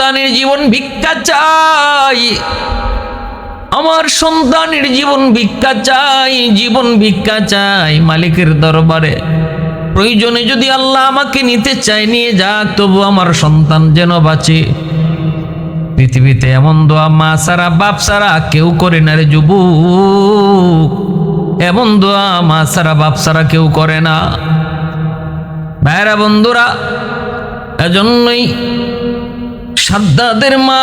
সন্তানের জীবন ভিক্ষা চাই। আমার সন্তানের জীবন ভিক্ষা চাই, জীবন ভিক্ষা চাই মালিকের দরবারে। প্রয়োজনে যদি আল্লাহ আমাকে নিতে চায়, নিয়ে যাক, তবু আমার সন্তান যেন বাঁচে। পৃথিবীতে এমন দোয়া মা সারা, বাপ সারা, কেউ করে না রে যুবক। এমন দোয়া মা সারা, বাপ সারা কেউ করে না। ভাইরা বন্ধুরা, এজন্যই সাদ্দাদের মা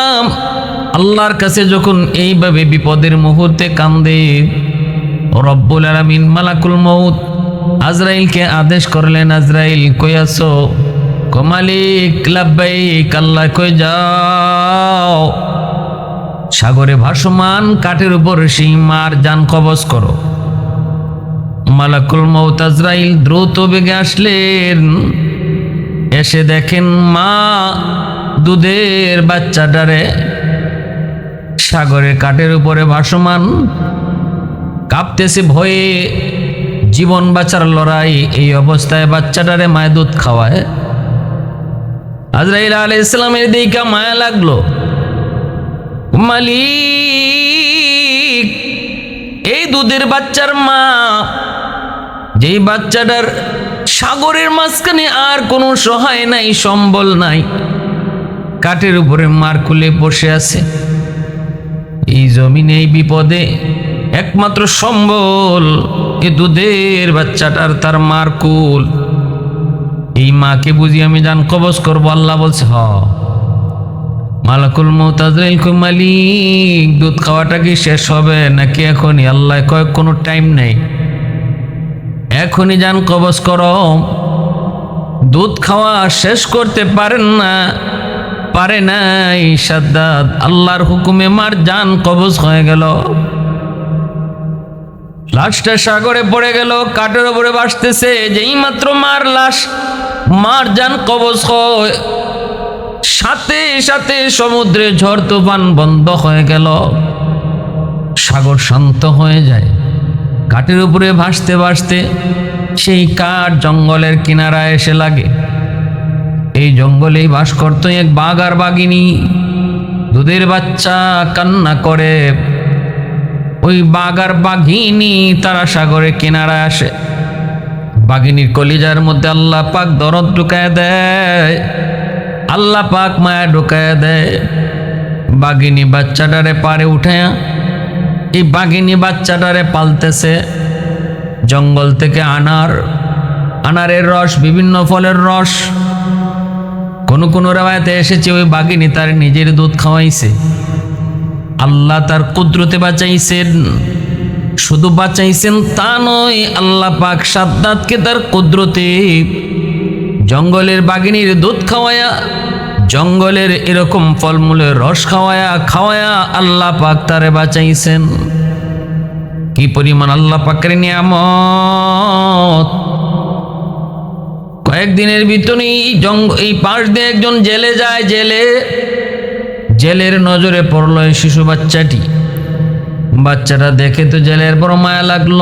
আল্লাহর কাছে যখন এইভাবে বিপদের মুহূর্তে কান্দে, রব্বুল আলামিন মালাকুল মৌত আজরাইলকে আদেশ করলেন, আজরাইল, কই আছো? কমালিক লাব্বাইক, আল্লাহ কই যাও? সাগরে ভাসমান, কাঠের উপর সেই মার যান কবজ করো। মালাকুল মৌত আজরাইল দ্রুত বেগে আসলেন। এসে দেখেন মা দুধের বাচ্চাটারে সাগরের কাঠের উপরে ভাসমান কাঁপতেছে ভয়ে জীবন বাঁচার লড়াই এই অবস্থায় বাচ্চাটারে মায়ের দুধ খাওয়ায়। আজরাইল আলাই ইসলামের দিকে মায়া লাগল। মালিক, এই দুধের বাচ্চার মা, যেই বাচ্চাটার সাগরের মাঝখানে আর কোনো সহায় নাই, সম্বল নাই। কাঠের উপরে মার খুলে বসে আছে। এই জমিনে, এই বিপদে একমাত্র সম্বল এ দুধের বাচ্চাটার তার মার কুল। এই মাকে বুঝি আমি জান কবজ করব, আল্লাহ বলছে, হ। মালাকুল মৌতাজরাইল মালিক, দুধ খাওয়াটা কি শেষ হবে নাকি এখনই? আল্লাহ কয়েক কোনো টাইম নেই। এখনই যান কবজ করো। দুধ খাওয়া শেষ করতে পারেন না। পারে নাই সাদ্দাত। আল্লাহর হুকুমে মার জান কবজ হয়ে গেল। লাশটা সাগরে পড়ে গেল, কাঠের উপরে বাসতেছে যেই মাত্র মার লাশ, মার যান কবজ হয়। সাথে সাথে সমুদ্রে ঝড় তুফান বন্ধ হয়ে গেল। সাগর শান্ত হয়ে যায়। কাঠের উপরে ভাসতে ভাসতে সেই কাঠ জঙ্গলের কিনারা এসে লাগে। এই জঙ্গলেই বাস করত এক বাঘ আর বাঘিনী। দুধের বাচ্চা কান্না করে। ওই বাঘ আর বাঘিনী তারা সাগরে কিনারায় আসে। বাঘিনীর কলিজার মধ্যে আল্লাহ পাক দরদ ঢুকায় দেয়। আল্লাহ পাক মায়া ঢুকায় দেয়। বাঘিনী বাচ্চাটারে পারে উঠায়া। এই বাঘিনী বাচ্চাটারে পালতেছে। জঙ্গল থেকে আনার। আনারের রস, বিভিন্ন ফলের রস। কোন কোন রেওয়ায়তে এসেছে ওই বাঘিনী তার নিজের দুধ খাওয়াইছে। আল্লাহ তার কুদরতে বাঁচাইছেন, শুধু বাঁচাইছেন তা নয়, আল্লাহ পাক সাদ্দাতকে তার কুদরতে জঙ্গলের বাঘিনীর দুধ খাওয়ায়া, জঙ্গলের এরকম ফলমূলের রস খাওয়ায়া খাওয়ায়া আল্লাহ পাক তারে বাঁচাইছেন। কি পরিমাণ আল্লাহ পাকের নিয়ামত? কয়েকদিনের ভিতরে এই জঙ্গ এই পাশ দিয়ে একজন জেলে যায়, জেলে, জেলের নজরে পড়ল এই শিশু বাচ্চাটি। বাচ্চাটা দেখে তো জেলের বড় মায়া লাগল।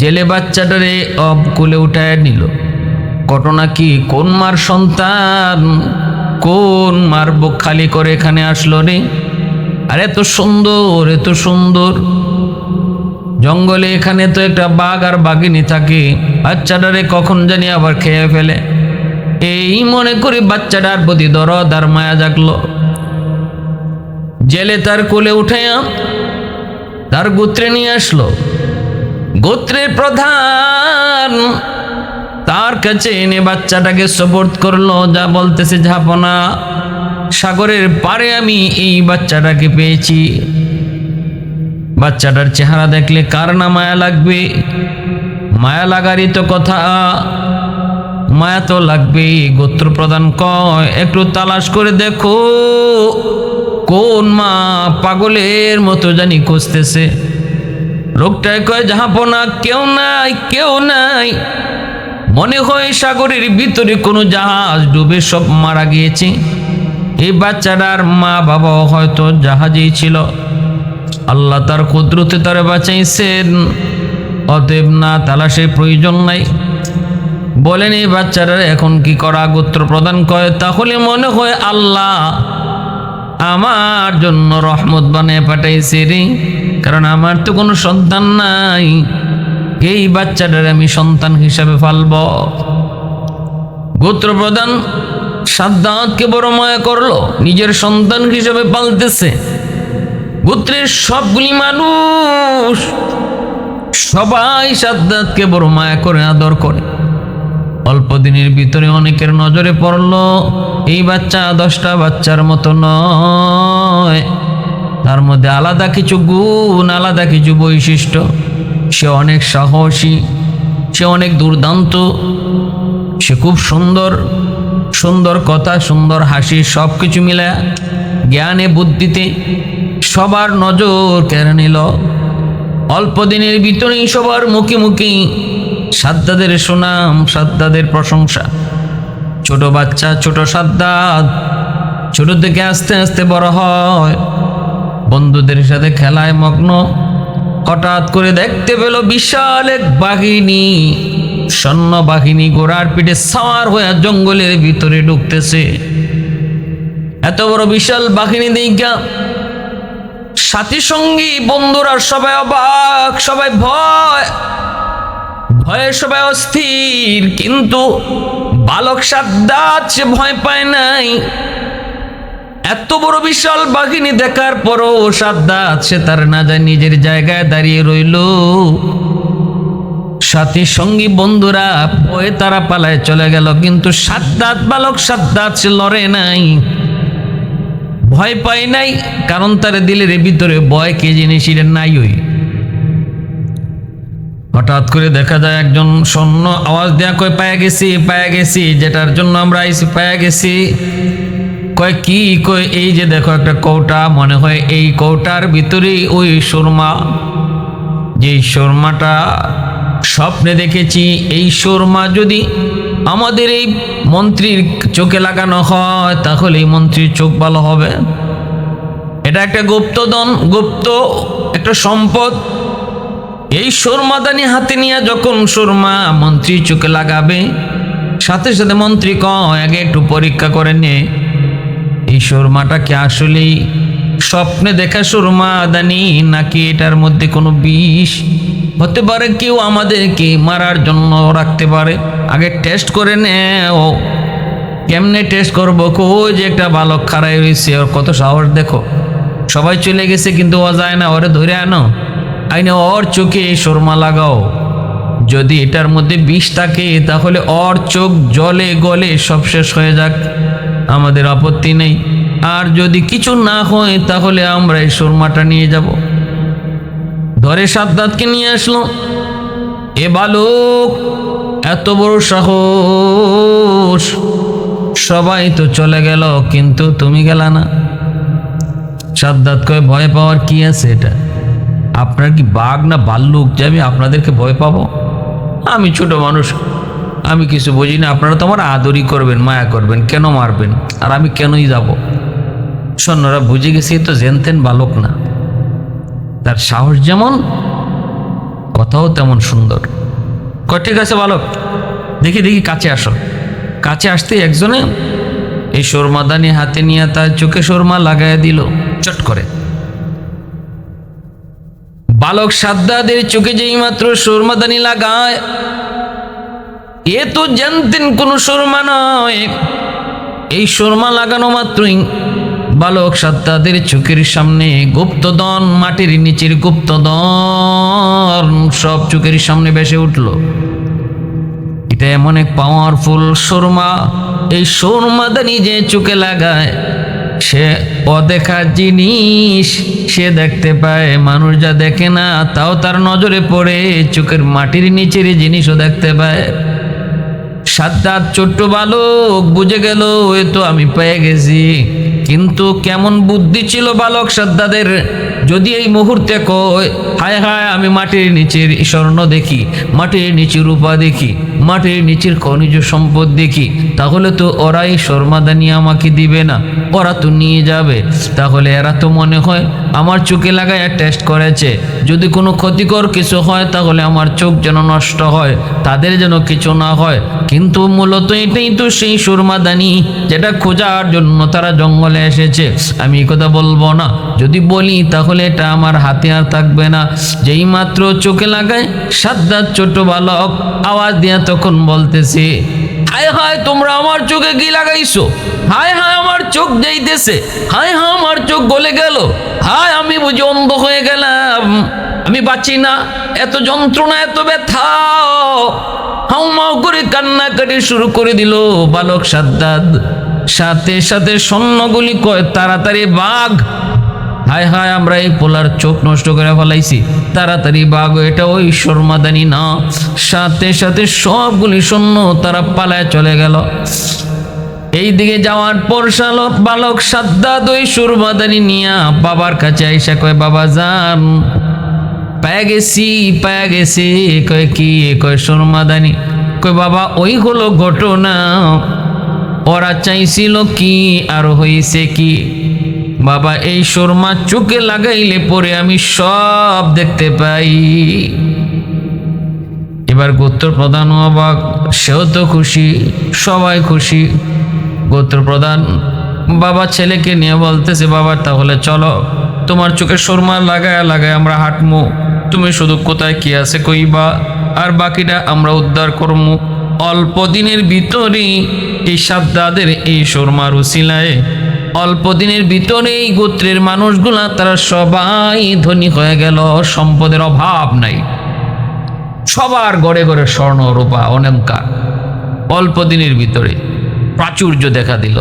জেলে বাচ্চাটারে অব কুলে উঠায় নিল। ঘটনা কি? কোন মার সন্তান? কোন মার বুক খালি করে এখানে আসলো রে? আর এত সুন্দর এত সুন্দর। জঙ্গলে এখানে তো একটা বাঘ আর বাঘিনী থাকে। বাচ্চাটারে কখন জানি আবার খেয়ে ফেলে। এই মনে করি বাচ্চাটার প্রতি দরদ আর মায়া জাগলো। জেলে তার কোলে উঠাইয়া তার গোত্রে নিয়ে আসলো। গোত্রের প্রধান তার কাছে এনে বাচ্চাটাকে সপোর্ট করল, যা বলতেছে ঝাপনা। সাগরের পারে আমি এই বাচ্চাটাকে পেয়েছি। বাচ্চাটার চেহারা দেখলে কার না মায়া লাগবে? মায়া লাগারই তো কথা। মায়া তো লাগবে গোত্র প্রদান কয়, একটু তালাশ করে দেখো, কোন মা পাগলের মতো জানি খুঁজতেছে। লোকটায় কয় জাহাপনা কেউ নাই কেউ নাই। মনে হয় সাগরের ভিতরে কোনো জাহাজ ডুবে সব মারা গিয়েছে। এই বাচ্চাটার মা বাবাও হয়তো জাহাজেই ছিল। আল্লাহ তার কুদরতে তারে বাঁচাইছেন। অতএব না তালাশের প্রয়োজন নাই। বলেন, এই বাচ্চারা এখন কি করা গোত্র প্রদান করে? তাহলে মনে হয় আল্লাহ আমার জন্য রহমত বানিয়ে পাঠাইছে রে। কারণ আমার তো কোনো সন্তান নাই। এই বাচ্চাটার আমি সন্তান হিসাবে ফালব গোত্র প্রদান সাদ্দাতকে বড় মায়া করল, নিজের সন্তান হিসাবে পালতেছে। গোত্রের সবগুলি মানুষ সবাই সাদ্দাতকে বড় মায়া করে আদর করে। অল্প দিনের ভিতরে অনেকের নজরে পড়ল, এই বাচ্চা দশটা বাচ্চার মতো নয়। তার মধ্যে আলাদা কিছু গুণ, আলাদা কিছু বৈশিষ্ট্য। সে অনেক সাহসী, সে অনেক দুর্দান্ত, সে খুব সুন্দর সুন্দর কথা, সুন্দর হাসি সব কিছু মিলে জ্ঞানে, বুদ্ধিতে সবার নজর কেড়ে নিল। অল্প দিনের ভিতরেই সবার মুখে মুখে সাদ্দাদের সুনাম, সাদ্দাদের প্রশংসা। ছোট বাচ্চা, ছোট সাদ্দাদ, ছোট থেকে আস্তে আস্তে বড় হয়। বন্ধুদের সাথে খেলায় মগ্ন, হঠাৎ করে দেখতে পেল বিশাল এক বাহিনী। সৈন্য বাহিনী ঘোড়ার পিঠে সাওয়ার হয়ে জঙ্গলের ভিতরে ঢুকতেছে। এত বড় বিশাল বাহিনী দেখা সাথী সঙ্গী, বন্ধুরা সবাই অবাক, সবাই ভয়। ভয়ে সবাই অস্থির, কিন্তু বালক সাদ্দাত সে ভয় পায় নাই। এত বড় বিশাল বাঘিনী দেখার পরও সাদ্দাত সে তার না যায় নিজের জায়গায় দাঁড়িয়ে রইল। সাথী সঙ্গী, বন্ধুরা, ভয়ে তারা পালায় চলে গেল, কিন্তু সাদ্দাত বালক সাদ্দাত লড়ে নাই। ভয় পায় নাই, কারণ তার দিলের ভিতরে ভয় কে জিনিস নাই ওই। হঠাৎ করে দেখা যায় একজন সৈন্য আওয়াজ দেয়া কয়, পায়া গেছি পায়া গেছি, যেটার জন্য আমরা আইসি পায়া গেছি। কয়, কি? কয়, এই যে দেখো একটা কৌটা, মনে হয় এই কৌটার ভিতরেই ওই সুরমা। যে সুরমাটা স্বপ্নে দেখেছি, এই সুরমা যদি আমাদের এই মন্ত্রীর চোখে লাগানো হয়, তাহলে এই মন্ত্রীর চোখ ভালো হবে? এটা একটা গুপ্তধন, গুপ্ত একটা সম্পদ। এই সুরমাদানি হাতে নিয়ে যখন সুরমা মন্ত্রী চোখে লাগাবে, সাথে সাথে মন্ত্রী কয়, আগে একটু পরীক্ষা করে নে। এই সুরমাটা কি আসলেই স্বপ্নে দেখা সুরমা দানি নাকি এটার মধ্যে কোনো বিষ? হতে পারে কেউ আমাদেরকে মারার জন্য রাখতে পারে। আগে টেস্ট করে নে ও কেমনে টেস্ট করব? কই যে একটা বালক খারাই হয়েছে ওর কত সাহস দেখো। সবাই চলে গেছে, কিন্তু ও যায় না, ওরে ধরে আনো। আইনে ওর চোখে সুরমা লাগাও। যদি এটার মধ্যে বিষ থাকে, তাহলে ওর চোখ জলে গলে সব শেষ হয়ে যাক। আমাদের আপত্তি নেই। আর যদি কিছু না হয়, তাহলে আমরা এই সুরমাটা নিয়ে যাব। ধরে সাদ্দাতকে নিয়ে আসলো। এ বালক এত বড় সাহস। সবাই তো চলে গেল, কিন্তু তুমি গেলা না। সাদ্দাত কয়ে, ভয় পাওয়ার কি আছে এটা? আপনার কি বাঘ না বাল্লুক যে আমি আপনাদেরকে ভয় পাবো? আমি ছোট মানুষ, আমি কিছু বুঝি না। আপনারা তো আমার আদরই করবেন, মায়া করবেন, কেন মারবেন? আর আমি কেনই যাব? সৈন্যরা বুঝে গেছি তো জেনতেন বালক না। তার সাহস যেমন, কথাও তেমন সুন্দর। কয়, ঠিক আছে বালক দেখি দেখি, কাছে আসো। কাছে আসতে একজনে এই সুরমাদানি হাতে নিয়ে তার চোখে সুরমা লাগাইয়া দিল, চট করে। বালক সাদ্দাদের চোখে যেই মাত্র সুরমাদানি লাগায়, এ তো জানতেন কোন সুরমা নয়। এই সুরমা লাগানো মাত্রই বালক সাদ্দাদের চোখের সামনে গুপ্তদন মাটির নিচের গুপ্তদন সব চোখের সামনে বেসে উঠল। এটা এমন এক পাওয়ারফুল সুরমা। এই সুরমাদানি যে চোখে লাগায়। সে অদেখা জিনিস সে দেখতে পায়, মানুষ যা দেখে না, তাও তার নজরে পড়ে, চোখের মাটির নিচের জিনিসও দেখতে পায়। সাদ্দাত ছোট্ট বালক বুঝে গেল, এ তো আমি পেয়ে গেছি। কিন্তু কেমন বুদ্ধি ছিল বালক সাদ্দাদের? যদি এই মুহূর্তে কয় হায় হায় আমি মাটির নিচের স্বর্ণ দেখি, মাটির নিচে রূপা দেখি, মাটির নিচের খনিজ সম্পদ দেখি, তাহলে তো ওরা এই শর্মাদানি আমাকে দিবে না, ওরা তো নিয়ে যাবে। তাহলে এরা তো মনে হয় আমার চোখে লাগায় টেস্ট করেছে। যদি কোনো ক্ষতিকর কিছু হয়, তাহলে আমার চোখ যেন নষ্ট হয়, তাদের যেন কিছু না হয়। কিন্তু মূলত এটাই তো সেই সুরমাদানি যেটা খোঁজার জন্য তারা জঙ্গলে এসেছে। আমি কথা বলব না। যদি বলি তাহলে এটা আমার হাতে আর থাকবে না। যেই মাত্র চোখে লাগায় সাদ্দার ছোট বালক আওয়াজ দিয়া তখন বলতেছে, হায় হায়, তোমরা আমার চোখে কি লাগাইছো? হায় হায়, আমার চোখ যাইতেছে। হায় হায়, আমার চোখ গলে গেল। হায়, আমি বুঝি অন্ধ হয়ে গেলাম। আমি বাঁচি না। এত যন্ত্রণা, এত ব্যথা। হাউমাউ করে কান্নাকাটি শুরু করে দিল বালক সাদ্দাদ সাথে সাথে স্বর্ণগুলি কয়, তাড়াতাড়ি বাঘ হায় হায় আমরা এই পোলার চোখ নষ্ট করে ফেলাইছি। তাড়াতাড়ি বাঘ, এটা ওই শর্মাদানি না। সাথে সাথে সবগুলি শূন্য তারা পালায় চলে গেল। এই দিকে যাওয়ার পর শালক, বালক সাদ্দাদ ওই সুরমাদানি নিয়া বাবার কাছে আইসা কয়, বাবা, যান। পায়া গেছি পায়া গেছি, কয়, কি? কয় সুরমাদানি কয়, বাবা, ওই হলো ঘটনা। ওরা চাইছিল কি, আর হয়েছে কি? বাবা, এই শর্মা চোখে লাগাইলে পরে আমি সব দেখতে পাই। এবার গোত্র প্রধান অবাক, সেও তো খুশি, সবাই খুশি। গোত্র প্রধান বাবা ছেলেকে নিয়ে বলতেছে, বাবা, তাহলে চলো, তোমার চোখে সুরমা লাগায় লাগায় আমরা হাঁটমু। তুমি শুধু কোথায় কি আছে কইবা? আর বাকিটা আমরা উদ্ধার করমু। অল্প দিনের ভিতরেই এই সাদ্দাদের এই সুরমার উসিলায় অল্প দিনের ভিতরে এই গোত্রের মানুষগুলা, তারা সবাই ধনী হয়ে গেল, সম্পদের অভাব নাই। সবার গড়ে গড়ে স্বর্ণ, রূপা, অলঙ্কার, অল্প দিনের ভিতরে প্রাচুর্য দেখা দিল।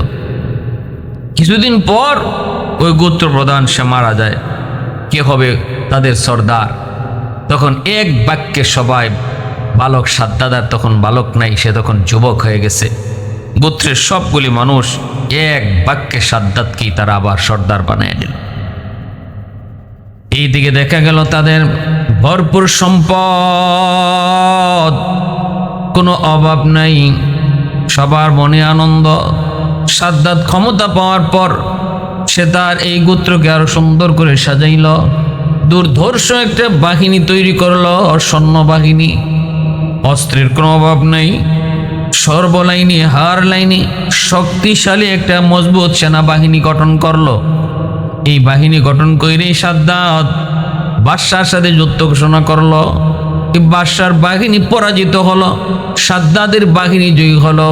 কিছুদিন পর ওই গোত্র প্রধান সে মারা যায়। কে হবে তাদের সর্দার? তখন এক বাক্যে সবাই বালক সাদ্দাদার তখন বালক নাই, সে তখন যুবক হয়ে গেছে। গোত্রের সবগুলি মানুষ এক বাক্যে সাদ্দাতকেই তারা আবার সর্দার বানিয়ে দিল। এই দিকে দেখা গেল তাদের ভরপুর সম্পদ। কোনো অভাব নাই। সবার মনে আনন্দ। সাদ্দাত ক্ষমতা পাওয়ার পর সে তার এই গোত্রকে আরও সুন্দর করে সাজাইল। দুর্ধর্ষ একটা বাহিনী তৈরি করল সৈন্য বাহিনী। অস্ত্রের কোনো অভাব নেই। সর্বলাইনে, হার লাইনে শক্তিশালী একটা মজবুত সেনাবাহিনী গঠন করল। এই বাহিনী গঠন করে সাদ্দাত বাদশার সাথে যুদ্ধ ঘোষণা করল। বাদশার বাহিনী পরাজিত হলো, সাদ্দাদের বাহিনী জয়ী হলো।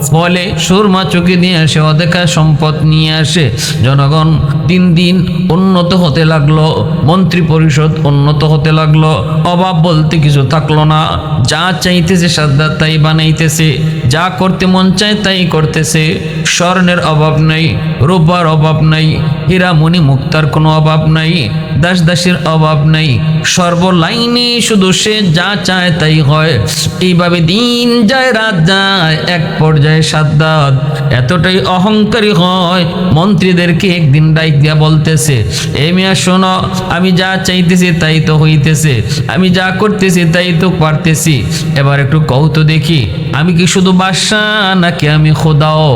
ফলে সুরমা চোখে নিয়ে আসে, অদেখা সম্পদ নিয়ে আসে। জনগণ দিন দিন উন্নত হতে লাগল, মন্ত্রী পরিষদ উন্নত হতে লাগল। অভাব বলতে কিছু থাকল না। যা চাইতেছে সাদ্দাত তাই বানাইতেছে। যা করতে মন চায় তাই করতেছে। স্বর্ণের অভাব নাই, রূপার অভাব নাই, হীরামণি মুক্তার কোনো অভাব নাই দাস দাসের অভাব নাই। সর্বলাইনে শুধু সে যা চায় তাই হয়। এইভাবে দিন যায়, রাত যায়, এক পর্যায়ে সাদ্দাত। এতটাই অহংকারী হয়, মন্ত্রীদেরকে একদিন ডাইক দিয়া বলতেছে, এ মিয়া, শোনো, আমি যা চাইতেছি তাই তো হইতেছে, আমি যা করতেছি তাই তো পারতেছি। এবার একটু কৌত দেখি, আমি কি শুধু বাদশাহ নাকি আমি খোদাও?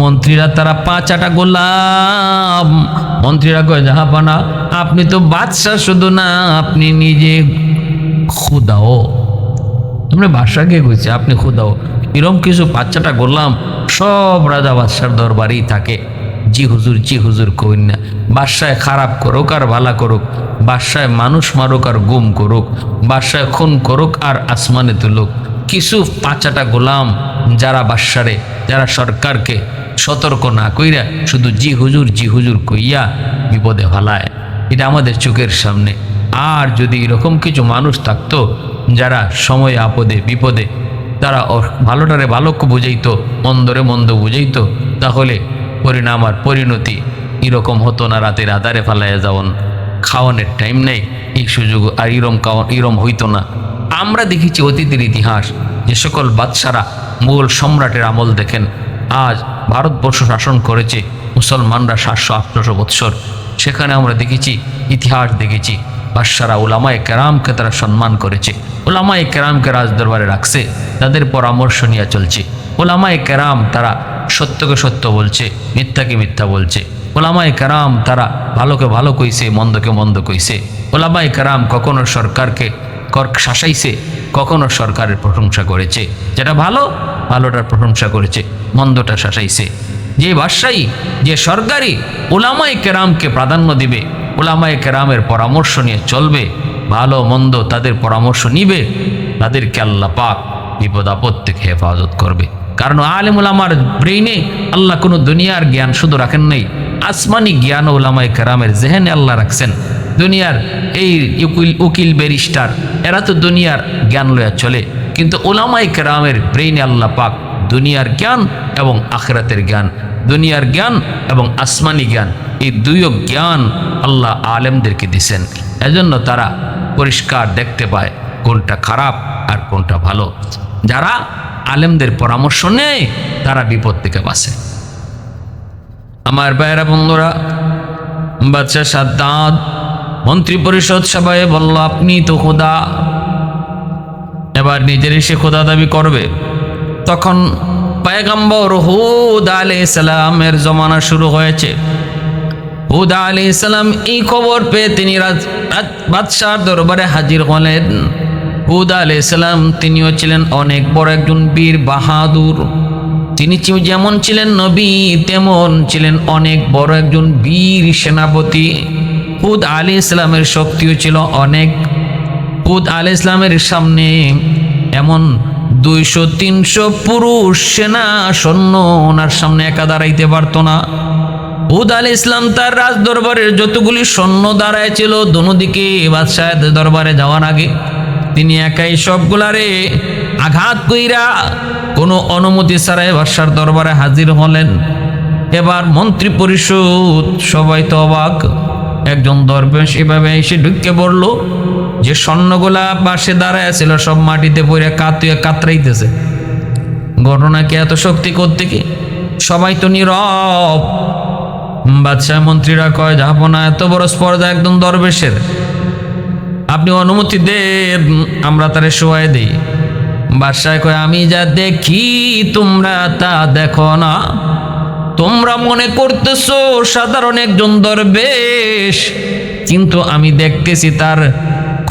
মন্ত্রীরা তারা পাঁচাটা গোলাম। মন্ত্রীরা কয়, জাহাপানা, আপনি তো বাদশাহ শুধু না, আপনি নিজে খুদাও। আমরা বাদশাকে কইছি, আপনি খুদাও। এরম কিছু বাচ্চাটা গোলাম, সব রাজা বাদশার দরবারেই থাকে। জি হুজুর জি হুজুর কইন না বাদশায় খারাপ করুক আর ভালা করুক, বাদশায় মানুষ মারুক আর গুম করুক, বাদশায় খুন করুক আর আসমানে তুলুক। কিছু পাঁচাটা গোলাম, যারা বাদশারে, যারা সরকারকে সতর্ক না কইরা শুধু জি হুজুর জি হুজুর কইয়া বিপদে ভালায় এটা আমাদের চোখের সামনে। আর যদি এরকম কিছু মানুষ থাকতো, যারা সময় আপদে, বিপদে তারা ভালোটারে ভালোকে বুঝাইতো, মন্দরে মন্দ বুঝাইতো, তাহলে পরিণাম আর পরিণতি এরকম হতো না রাতের আধারে ফালাইয়া যাওয়ান। খাওয়ানোর টাইম নেই, এই সুযোগ আর ইরম খাওয়া ইরম হইতো না। আমরা দেখেছি অতীতের ইতিহাস, যে সকল বাদশারা মুঘল সম্রাটের আমল দেখেন। আজ ভারতবর্ষ শাসন করেছে, মুসলমানরা সাতশো আটশোশো বৎসর। সেখানে আমরা দেখেছি, ইতিহাস দেখেছি। বাদশারা ওলামায় কেরামকে তারা সম্মান করেছে। ওলামায় কেরামকে রাজদরবারে রাখছে, তাদের পরামর্শ নিয়ে চলছে। ওলামায় কেরাম তারা সত্যকে সত্য বলছে, মিথ্যাকে মিথ্যা বলছে। ওলামায় কেরাম তারা ভালোকে ভালো কইছে, মন্দকে মন্দ কইছে। ওলামায় কেরাম কখনো সরকারকে কর শাসাইছে, কখনো সরকারের প্রশংসা করেছে। যেটা ভালো, ভালোটার প্রশংসা করেছে, মন্দটা শাসাইছে। যে বাদশাহী, যে সরকারি ওলামাই কেরামকে প্রাধান্য দিবে ওলামাই কেরামের পরামর্শ নিয়ে চলবে, ভালো মন্দ তাদের পরামর্শ নিবে, তাদেরকে আল্লাহ পাক বিপদ আপদ থেকে হেফাজত করবে। কারণ আলেম ওলামার ব্রেইনে আল্লাহ কোনো দুনিয়ার জ্ঞান শুধু রাখেন নাই, আসমানি জ্ঞান ওলামাই কেরামের জেহেনে আল্লাহ রাখছেন। দুনিয়ার এই উকিল উকিল ব্যারিস্টার, এরা তো দুনিয়ার জ্ঞান লয়া চলে, কিন্তু ওলামাই কেরামের ব্রেইনে আল্লাহ পাক দুনিয়ার জ্ঞান এবং আখরাতের জ্ঞান দুনিয়ার জ্ঞান এবং আসমানি জ্ঞান। এই দুইও জ্ঞান আল্লাহ আলেমদেরকে দিছেন। এজন্য তারা পরিষ্কার দেখতে পায় কোনটা খারাপ আর কোনটা ভালো। যারা আলেমদের পরামর্শ নেয়, তারা বিপদ থেকে বাঁচে। আমার ভাইয়েরা, বন্ধুরা বাচ্চা সাদ্দাত মন্ত্রী পরিষদ সভায় বলল, আপনি তো খোদা। এবার নিজের এসে খোদা দাবি করবে। তখন পায়গাম্বর হুদ আলি সালামের জমানা শুরু হয়েছে। হুদ আলি সালাম এই খবর পেয়ে তিনি বাদশার দরবারে হাজির হলেন। হুদ আলি সালাম তিনিও ছিলেন অনেক বড় একজন বীর বাহাদুর। তিনি যেমন ছিলেন নবী, তেমন ছিলেন অনেক বড় একজন বীর সেনাপতি। হুদ আলী ইসলামের শক্তিও ছিল অনেক। হুদ আলী ইসলামের সামনে এমন দুইশো, তিনশো পুরুষ সেনা সৈন্য ওনার সামনে একা দাঁড়াইতে পারতো না। হুদ আল ইসলাম তার রাজ দরবারের যতগুলি সৈন্য দাঁড়ায় ছিল দিকে বাদশাহের দরবারে যাওয়ার আগে তিনি একাই সবগুলারে আঘাত কইরা কোনো অনুমতি ছাড়াই বাদশার দরবারে হাজির হলেন। এবার মন্ত্রী পরিষদ সবাই তো অবাক, একজন দরবেশ এভাবে এসে ঢুকে পড়ল। যে স্বর্ণগুলা পাশে দাঁড়ায় ছিল সব মাটিতে পড়ে কাতুয়ে কাতরাইতেছে। ঘটনা কি এত শক্তি করতে কি? সবাই তো নীরব। বাদশাহ মন্ত্রীরা কয় যাব না এত বড় স্পর্ধা একদম দরবেশের। আপনি অনুমতি দেন, আমরা তারে শোয়াই দিই। বাদশাহ কয়, আমি যা দেখি, তোমরা তা দেখো না। তোমরা মনে করতেছো, সাধারণ একজন দরবেশ। কিন্তু আমি দেখতেছি তার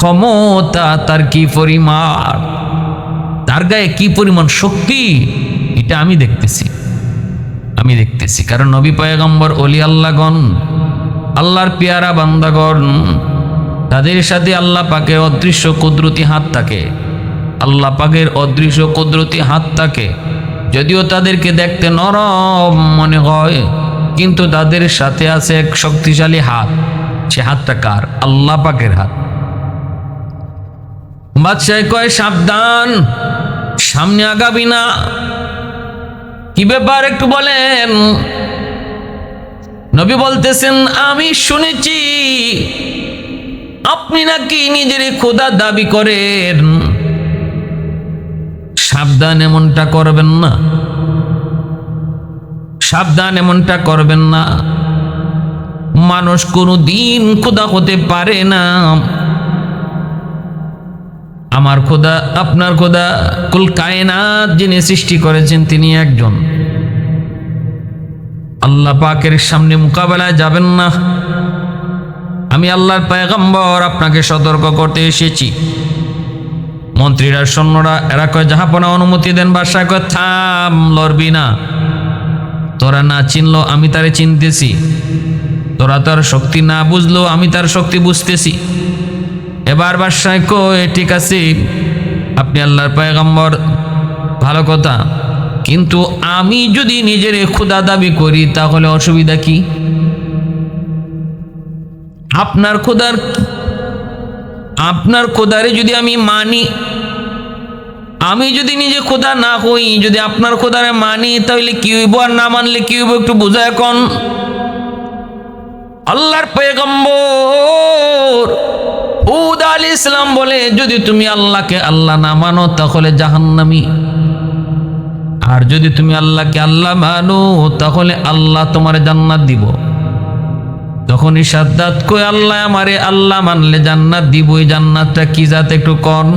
ক্ষমতা, তার কি পরিমাণ? তার গায়ে কি পরিমাণ শক্তি? এটা আমি দেখতেছি। আমি দেখতেছি। কারণ নবী পয়গম্বর অলি আল্লাহগণ, আল্লাহর পেয়ারা বান্দাগণ, তাদের সাথে আল্লাহ পাকের অদৃশ্য কুদরতি হাত থাকে। আল্লাহ পাকের অদৃশ্য কুদরতি হাত থাকে। যদিও তাদেরকে দেখতে নরম মনে হয়, কিন্তু তাদের সাথে আছে এক শক্তিশালী হাত। সে হাতটা কার? আল্লাহ পাকের হাত। বাদশাহ কয়, সাবধান, সামনে আগাবি না। কি ব্যাপার একটু বলেন? নবী বলতেছেন, আমি শুনেছি, আপনি নাকি নিজের খোদা দাবি করেন। সাবধান এমনটা করবেন না। সাবধান এমনটা করবেন না। মানুষ কোনো দিন খোদা হতে পারে না। আমার খোদা, আপনার খোদা, কুল কায়নাত যিনি সৃষ্টি করেছেন, তিনি একজন। আল্লাহ পাকের সামনে মোকাবেলায় যাবেন না। আমি আল্লাহর পায়গম্বর, আপনাকে সতর্ক করতে এসেছি। মন্ত্রীরা, সৈন্যরা, এরা কয় জাহাপনা অনুমতি দেন বাসায় কয়, থাম, লড়বি না। তোরা না চিনলো, আমি তারে চিনতেছি। তোরা তার শক্তি না বুঝলো, আমি তার শক্তি বুঝতেছি। এবার বাসায় কয় ঠিক আছে। আপনি আল্লাহর পায়গম্বর। ভালো কথা। কিন্তু আমি যদি নিজের ক্ষুদা দাবি করি, তাহলে অসুবিধা কি? আপনার খোদার আপনার খোদারে যদি আমি মানি, আমি যদি নিজে খোদা না হই, যদি আপনার খোদারে মানি, তাহলে কি হইব? আর না মানলে কি হইব? একটু বোঝা এখন আল্লাহর পেগম্বর উদ আলী ইসলাম বলে, যদি তুমি আল্লাহকে আল্লাহ না মানো, তাহলে জাহান্নামি। আর যদি তুমি আল্লাহকে আল্লাহ মানো, তাহলে আল্লাহ তোমার জান্নাত দিব। তখনই সাদ্দাত কই আল্লাহ আমারে আল্লাহ মানলে জান্নাত দিব এই জান্নাতটা কি জাত একটু কন?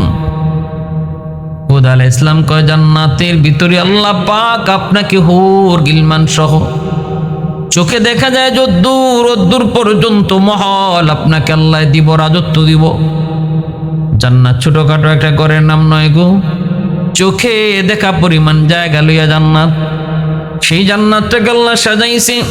হুদ আলাহ ইসলাম কয়, জান্নাতের ভিতরে আল্লাহ পাক আপনাকে হুর গিলমান সহ চোখে দেখা যায় যদ্দূর অদ্দূর পর্যন্ত মহল, আপনাকে আল্লাহ দিব, রাজত্ব দিব। জান্নাত ছোটখাটো একটা ঘরের নাম নয় গো। চোখে দেখা পরিমাণ জায়গা লইয়া জান্নাত। সেই জান্নাতটাকে আল্লাহ সাজাইছে।